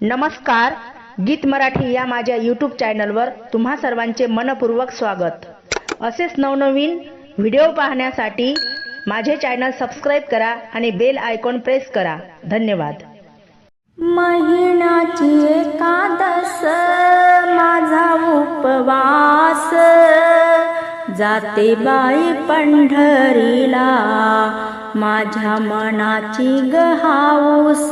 नमस्कार गीत मराठी या माझ्या यूट्यूब चॅनलवर तुम्हा सर्वांचे मनपूर्वक स्वागत. असेच नवनवीन व्हिडिओ पाहण्यासाठी माझे चॅनल सबस्क्राईब करा आणि बेल आयकॉन प्रेस करा. धन्यवाद. महिनाची एकादस माझा उपवास. जाते बाई पंढरीला. माझ्या मनाची गहाऊस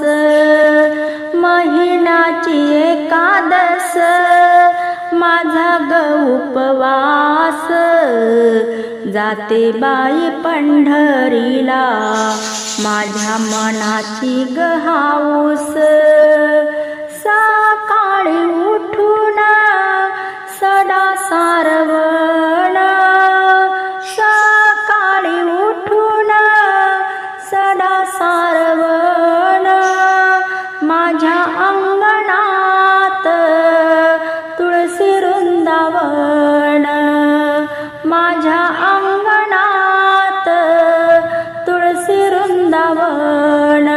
महिनाची एकादस माझा ग उपवास. जाते बाई पंढरीला माझ्या मनाची गहाऊस. सा माझ्या अंगणात तुळशी वृंदावन.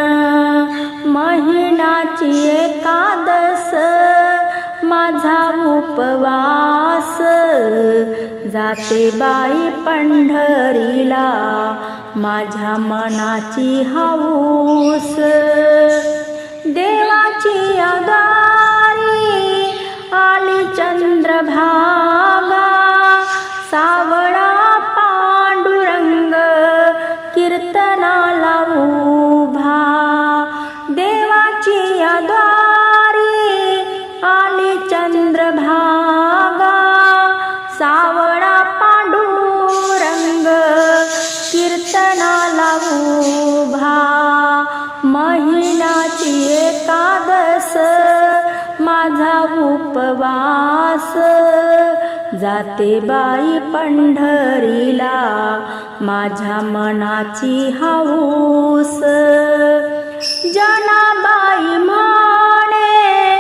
महिनाची एकादस माझा उपवास. जाते बाई पंढरीला माझ्या मनाची हाऊस. देवाची अगारी आली चंद्रभा उभा. महिनाची एकादस माझा उपवास. जाते बाई पंढरीला माझ्या मनाची हाऊस. जनाबाई म्हणे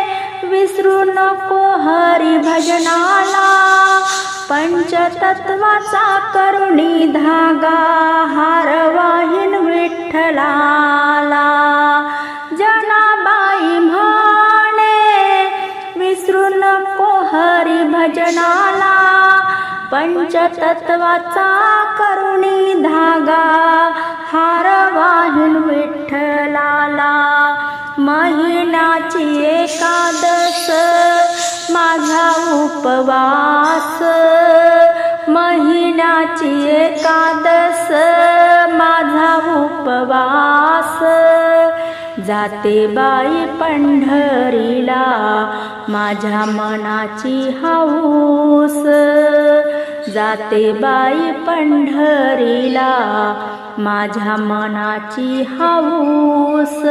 विसरू नको हरी भजना. पंचतत्वाचा करुणी धागा हारवाहीन विठ्ठलाला. जनाबाई म्हणे विसरू नको हरी भजनाला. पंचतत्वाचा करुणी धागा हारवाहीन विठ्ठलाला. महिनाची एकादश माझा उपवास. महिन्याची एकादस माझा उपवास. जाते बाई पंढरीला माझ्या मनाची हाऊस. जाते बाई पंढरीला माझ्या मनाची हाऊस.